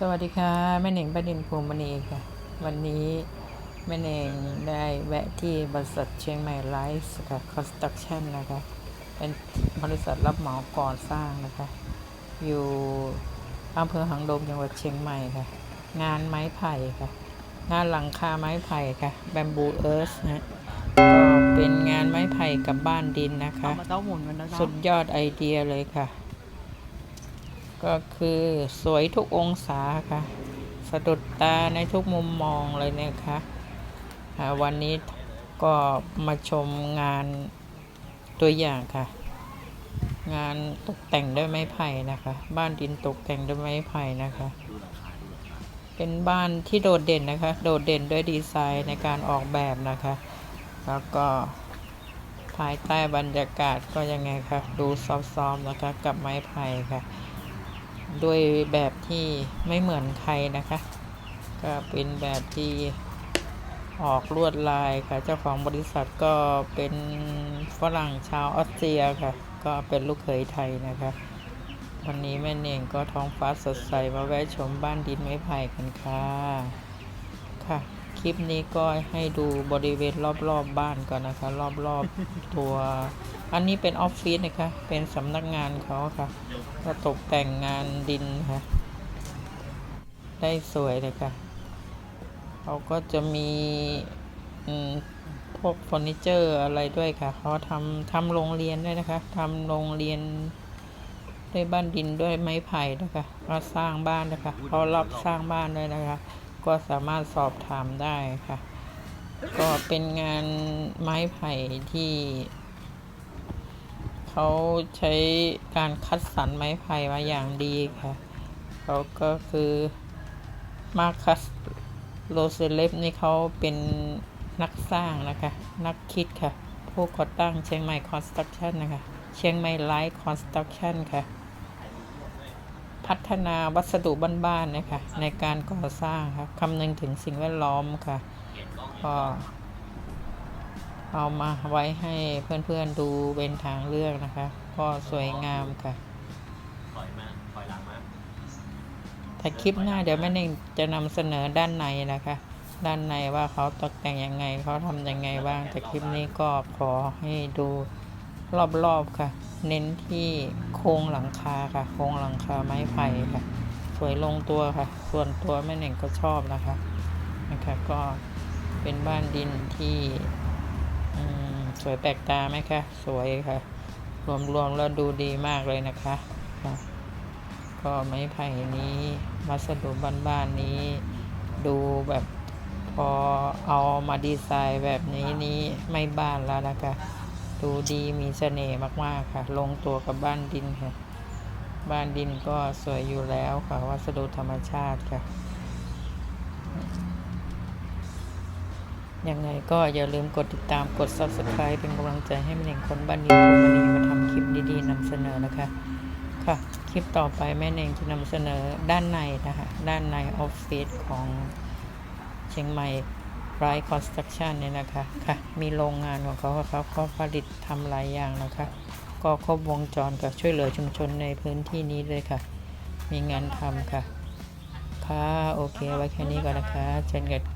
สวัสดีค่ะแม่เหน่งประดินภูมิมณีค่ะ วันนี้แม่เหน่งได้แวะที่บริษัทเชียงใหม่ไลฟ์ค่ะคอนสตรักชั่นนะคะ เป็นบริษัทรับเหมาก่อสร้างนะคะ อยู่อำเภอหางดงจังหวัดเชียงใหม่ค่ะ งานไม้ไผ่ค่ะ งานหลังคาไม้ไผ่ค่ะแบมบูเอิร์ธนะก็เป็นงานไม้ไผ่กับบ้านดินนะคะเอามาเต้าหมุนกันนะจ๊ะสุดยอดไอเดียเลยค่ะ ก็คือสวยทุกองศาค่ะ สะดุดตาในทุกมุมมองเลยนะคะอ่าวันนี้ก็มาชมงานตัวอย่างค่ะ งานตกแต่งด้วยไม้ไผ่นะคะ บ้านดินตกแต่งด้วยไม้ไผ่นะคะ เป็นบ้านที่โดดเด่นนะคะ โดดเด่นด้วยดีไซน์ในการออกแบบนะคะ แล้วก็ภายใต้บรรยากาศก็ยังไงคะดูซอมๆนะคะกับไม้ไผ่ค่ะ ด้วยแบบที่ไม่เหมือนใครนะคะ ก็เป็นแบบที่ออกลวดลายค่ะ เจ้าของบริษัทก็เป็นฝรั่งชาวออสเตรียค่ะ ก็เป็นลูกเขยไทยนะคะ วันนี้แม่เน่งก็ท้องฟ้าสดใสมาแวะชมบ้านดินไม้ไผ่กันค่ะค่ะ คลิปนี้ก็ให้ดูบริเวณรอบๆบบ้านก่อนนะคะ รอบๆตัว อันนี้เป็นออฟฟิศนะคะ เป็นสำนักงานเขาค่ะก็ตกแต่งงานดินค่ะ ได้สวยเลยค่ะ เขาก็จะมีพวกเฟอร์นิเจอร์อะไรด้วยค่ะ เขาทำทำโรงเรียนด้วยนะคะทำโรงเรียนด้วยบ้านดินด้วยไม้ไผ่นะคะก็สร้างบ้านนะคะ เขารับสร้างบ้านด้วยนะคะ ก็สามารถสอบถามได้ค่ะ ก็เป็นงานไม้ไผ่ที่ เขาใช้การคัดสรรไม้ไผ่มาอย่างดีค่ะเขาก็คือมาคัสโรเซเลฟนี่เขาเป็นนักสร้างนะคะ นักคิดค่ะ ผู้ก่อตั้งเชียงใหม่คอนสตรักชั่นนะคะ เชียงใหม่ไลท์คอนสตรักชั่นค่ะ พัฒนาวัสดุบ้านๆนะคะ ในการก่อสร้างค่ะคำนึงถึงสิ่งแวดล้อมค่ะก็ เอามาไว้ให้เพื่อนๆดูเป็นทางเลือกนะคะ ก็สวยงามค่ะถอยมาถอยหลังมาแต่คลิปหน้าเดี๋ยวแม่เน่งจะนำเสนอด้านในนะคะ ด้านในว่าเขาตกแต่งยังไงเขาทำยังไงบ้างแต่คลิปนี้ก็ขอให้ดูรอบๆค่ะ เน้นที่โครงหลังคาค่ะ โครงหลังคาไม้ไผ่ค่ะ สวยลงตัวค่ะ ส่วนตัวแม่เน่งก็ชอบนะคะนะคะ ก็เป็นบ้านดินที่อืม สวยแปลกตาไหมคะ สวยค่ะ รวมๆแล้วดูดีมากเลยนะคะค่ะก็ไม้ไผ่นี้วัสดุบ้านๆนี้ ดูแบบพอเอามาดีไซน์แบบนี้นี้ไม่บ้านแล้วนะคะ ดูดีมีเสน่ห์มากๆค่ะ ลงตัวกับบ้านดินค่ะ บ้านดินก็สวยอยู่แล้วค่ะ วัสดุธรรมชาติค่ะ ยังไงก็อย่าลืมกดติดตามกด subscribe เป็นกำลังใจให้แม่เน่งคนบ้านดินภูมินีมาทำคลิปดีๆนำเสนอนะคะ ค่ะ คลิปต่อไปแม่เน่งจะนำเสนอด้านในนะคะ ด้านในออฟฟิศของเชียงใหม่ไรคอนสตรักชั่นเนี่ยนะคะค่ะ มีโรงงานของเขาค่ะเขาผลิตทำหลายอย่างนะคะ ก็ครบวงจรกับช่วยเหลือชุมชนในพื้นที่นี้เลยค่ะ มีงานทำค่ะ ค่ะ โอเค ไว้แค่นี้ก่อนนะคะเจอกัน